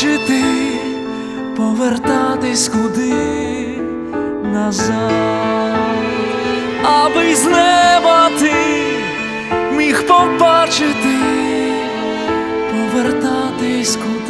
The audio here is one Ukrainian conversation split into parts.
побачити, повертатись куди назад, аби з неба ти міг побачити, повертатись куди.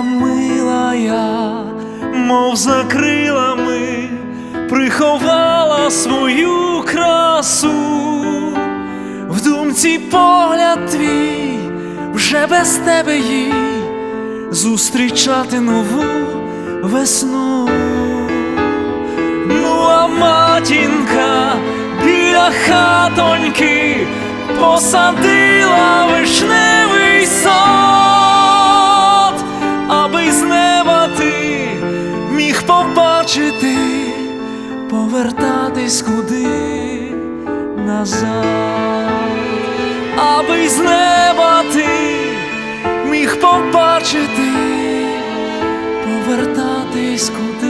Твоя милая, мов за крилами, приховала свою красу, в думці погляд твій, вже без тебе їй зустрічати нову весну. Ну, а матінка біля хатоньки посадила вишневий сад, повертатись куди назад, аби з неба ти міг побачити, повертатись куди.